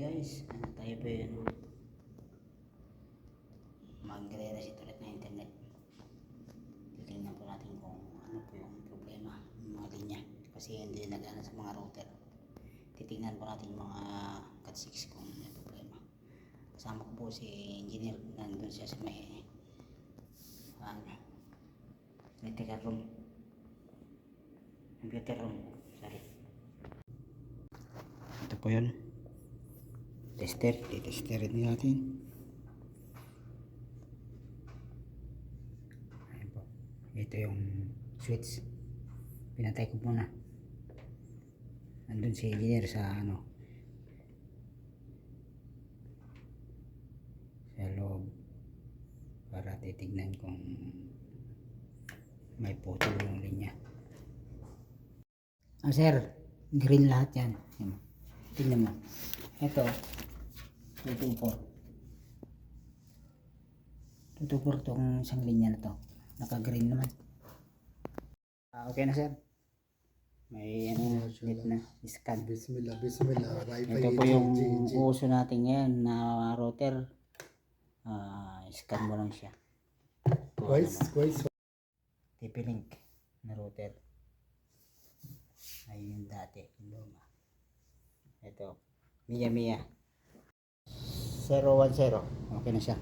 guys, ano, tayo po yun. Magre-reset ulit na internet. Titingnan po natin kung ano po yung problema ng mga linya. Kasi hindi nagana sa mga router. Titingnan po natin yung mga Cat6 kung may problema. Kasama ko po si engineer. Nandun siya sa may ano, electrical room. Computer room. Sorry. Ito po yun. Tester. I-testerin natin. Ayan po. Ito yung switch. Pinatay ko muna. Nandun si engineer sa ano. Sa loob. Para titignan kung may putol yung linya. Ah, sir. Green lahat. Yan. Tingnan mo. Ito. Tutupor. Tutupor tong isang linya na to. Naka-green naman. Ah, okay na sir. May ano, net na scan. Bismillah, bismillah. Wi-Fi, Ito po yung uso natin ngayon na router. Ah, scan mo lang siya. Twice, twice. TP-Link na router. Ay yung dati, yung luma. Ito, Mia Mia. 010. Okay na siya.